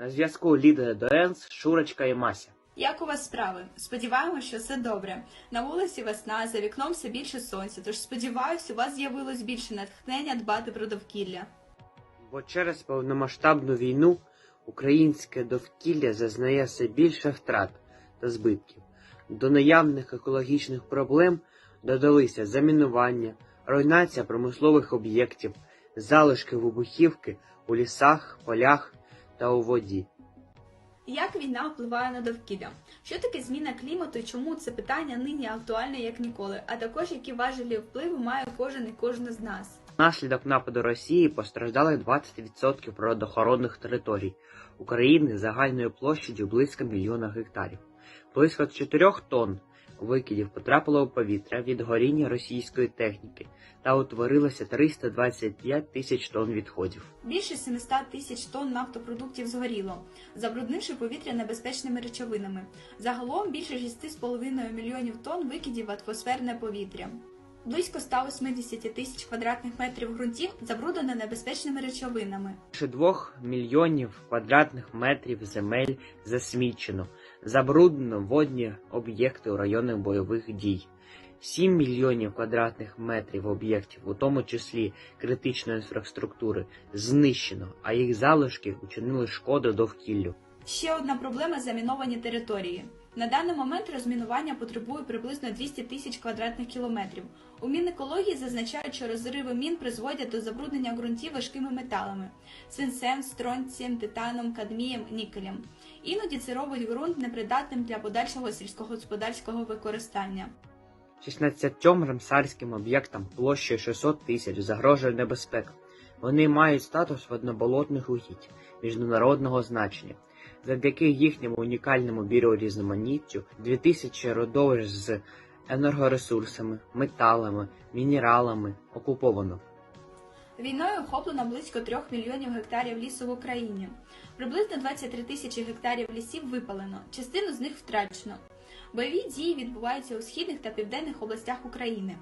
На зв'язку Ліда Доенс, Шурочка і Мася. Як у вас справи? Сподіваємось, що все добре. На вулиці весна, за вікном все більше сонця, тож сподіваюсь, у вас з'явилось більше натхнення дбати про довкілля. Бо через повномасштабну війну українське довкілля зазнає все більше втрат та збитків. До наявних екологічних проблем додалися замінування, руйнація промислових об'єктів, залишки вибухівки у лісах, полях та у воді. Як війна впливає на довкілля? Що таке зміна клімату і чому це питання нині актуальне як ніколи, а також які важелі впливу має кожен і кожна з нас? Внаслідок нападу Росії постраждали 20% природоохоронних територій України загальною площадю близько мільйона гектарів. Близько 4 тонн викидів потрапило у повітря від горіння російської техніки та утворилося 325 тисяч тонн відходів. Більше 700 тисяч тонн нафтопродуктів згоріло, забруднивши повітря небезпечними речовинами. Загалом більше 6,5 мільйонів тонн викидів в атмосферне повітря. Близько 180 тисяч квадратних метрів ґрунтів забруднено небезпечними речовинами. Більше 2 мільйонів квадратних метрів земель засмічено, забруднено водні об'єкти у районах бойових дій. 7 мільйонів квадратних метрів об'єктів, у тому числі критичної інфраструктури, знищено, а їх залишки учинили шкоду довкіллю. Ще одна проблема заміновані території. На даний момент розмінування потребує приблизно 200 тисяч квадратних кілометрів. У Мінекології зазначають, що розриви мін призводять до забруднення ґрунтів важкими металами свинцем, стронцієм, титаном, кадмієм, нікелем. Іноді це робить ґрунт непридатним для подальшого сільськогосподарського використання. 16 рамсарським об'єктам площею 600 тисяч загрожує небезпека. Вони мають статус водноболотних угідь міжнародного значення. Завдяки їхньому унікальному біорізноманіттю 2000 родовищ з енергоресурсами, металами, мінералами окуповано. Війною охоплено близько 3 мільйонів гектарів лісу в Україні. Приблизно 23 тисячі гектарів лісів випалено, частину з них втрачено. Бойові дії відбуваються у східних та південних областях України.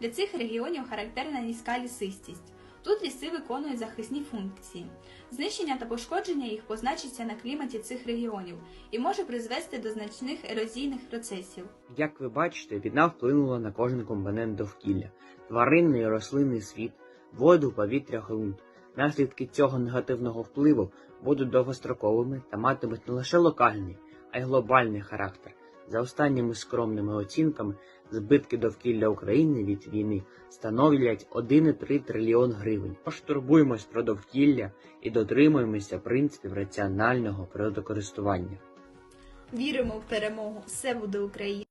Для цих регіонів характерна низька лісистість. Тут ліси виконують захисні функції. Знищення та пошкодження їх позначиться на кліматі цих регіонів і може призвести до значних ерозійних процесів. Як ви бачите, війна вплинула на кожен компонент довкілля, тваринний і рослинний світ, воду, повітря, ґрунт. Наслідки цього негативного впливу будуть довгостроковими та матимуть не лише локальний, а й глобальний характер. За останніми скромними оцінками, збитки довкілля України від війни становлять 1,3 трильйон гривень. Тож турбуємось про довкілля і дотримуємося принципів раціонального природокористування. Віримо в перемогу! Все буде Україна!